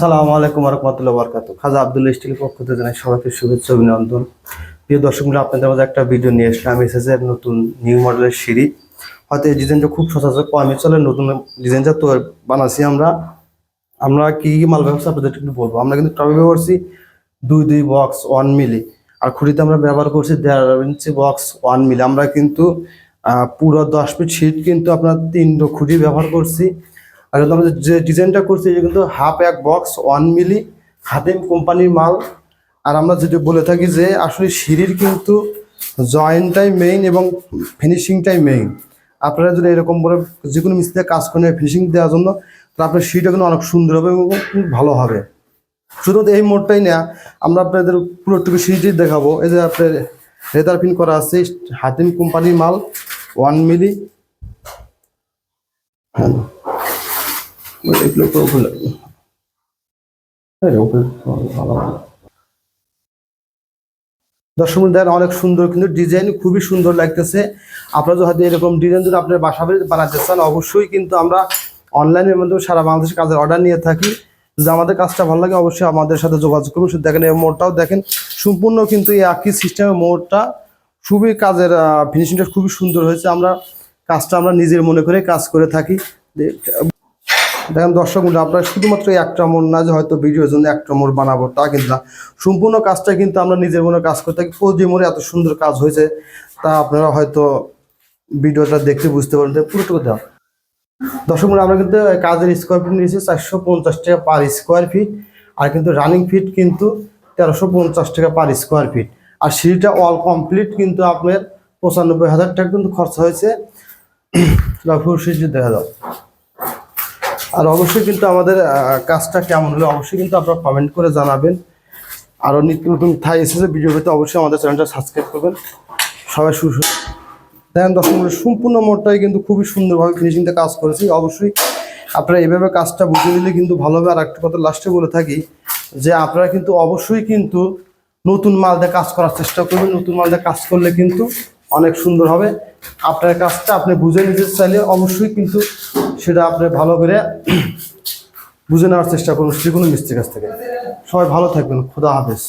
আসসালামু আলাইকুম রহমতুল্লাহ বরকাত খাজা আব্দুল্লাহ স্টিল পক্ষ থেকে জানাই সবাইকে শুভেচ্ছা অভিনন্দন। প্রিয় দর্শক মিলে আপনাদের মাঝে একটা ভিডিও নিয়ে এসলাম এসএসের নতুন নিউ মডেলের সিঁড়ি। হয়তো এই ডিজাইনটা খুব সচরাচর কমে চলে নতুন ডিজাইনটা তো বানাচ্ছি আমরা। আমরা কী কী মাল ব্যবসা আপনাদের একটু বলব। আমরা কিন্তু টবে ব্যবহার করছি দুই দুই বক্স ওয়ান মিলি আর খুঁড়িতে আমরা ব্যবহার করছি দেড় ইঞ্চি বক্স ওয়ান মিলি আমরা কিন্তু পুরো দশ ফিট সিট কিন্তু আপনার তিনটো খুঁটি ব্যবহার করছি। আর কিন্তু আমরা যে ডিজাইনটা করছি এটা কিন্তু হাফ এক বক্স ওয়ান মিলি হাতেম কোম্পানির মাল। আর আমরা যেটা বলে থাকি যে আসলে সিঁড়ির কিন্তু জয়েন্টটাই মেইন এবং ফিনিশিংটাই মেইন আপনারা যদি এরকম করে যে কোনো মিস্ত্রিতে কাজ করেন ফিনিশিং দেওয়ার জন্য, তাহলে আপনার সিঁড়িটা কিন্তু অনেক সুন্দর হবে এবং ভালো হবে। শুধু এই মোড়টাই না, আমরা আপনাদের পুরোটুকু সিঁড়িটি দেখাবো। এই যে আপনার লেদার পিন করা আছে হাতিম কোম্পানির মাল ওয়ান মিলি হ্যাঁ এগুলো তো এই ওগুলো ভালো ভালো দর্শক, দেন অনেক সুন্দর কিন্তু ডিজাইন, খুবই সুন্দর লাগতেছে। আপনারা যদি এরকম ডিজাইন যদি আপনার বাসা বানাতে চান, অবশ্যই কিন্তু আমরা অনলাইনের মাধ্যমে সারা বাংলাদেশে কাজের অর্ডার নিয়ে থাকি। যদি আমাদের কাজটা ভালো লাগে, অবশ্যই আমাদের সাথে যোগাযোগ করুন। শুধু দেখেন, এই মোড়টাও দেখেন, সম্পূর্ণ কিন্তু এই একই সিস্টেমের মোড়টা। খুবই কাজের ফিনিশিংটা খুবই সুন্দর হয়েছে। আমরা কাজটা আমরা নিজের মনে করে কাজ করে থাকি। দেখেন দর্শক বন্ধু, আপনারা শুধুমাত্র এই একটা মোড় না যে হয়তো ভিডিওর জন্য একটা মোড় বানাবো তা কিন্তু না। সম্পূর্ণ কাজটা কিন্তু আমরা নিজের মনে কাজ করে থাকি। প্রতি মোড়ে এত সুন্দর কাজ হয়েছে তা আপনারা হয়তো ভিডিওটা দেখতে বুঝতে পারেন পুরোটুকু দেওয়া দর্শক বন্ধু, আমরা কিন্তু কাজের স্কোয়ার ফিট নিয়েছি চারশো পঞ্চাশ টাকা পার স্কোয়ার ফিট আর কিন্তু রানিং ফিট কিন্তু তেরোশো পঞ্চাশ টাকা পার স্কোয়ার ফিট আর সিঁড়িটা অল কমপ্লিট কিন্তু আপনার পঁচানব্বই হাজার টাকা কিন্তু খরচা হয়েছে। দেখা যাও আর অবশ্যই কিন্তু আমাদের কাজটা কেমন হলো অবশ্যই কিন্তু আপনারা কমেন্ট করে জানাবেন। আরও নিত্য নতুন থাই এসেছে ভিডিও পেতে অবশ্যই আমাদের চ্যানেলটা সাবস্ক্রাইব করবেন। সবাই সুস দেখেন দর্শক সম্পূর্ণ মোড়টাই কিন্তু খুবই সুন্দরভাবে ফিনিশিংটা কাজ করেছি। অবশ্যই আপনারা এইভাবে কাজটা বুঝে দিলে কিন্তু ভালো হবে আর একটা কথা লাস্টে বলে থাকি যে আপনারা কিন্তু অবশ্যই কিন্তু নতুন মাল দিয়ে কাজ করার চেষ্টা করবেন। নতুন মাল দিয়ে কাজ করলে কিন্তু অনেক সুন্দর হবে। আপনার কাজটা আপনি বুঝে নিতে চাইলে অবশ্যই কিন্তু সেটা আপনি ভালো করে বুঝে নেওয়ার চেষ্টা করুন, যে কোনো মিস্ত্রির কাছ থেকে। সবাই ভালো থাকবেন, খুদা হাফেজ।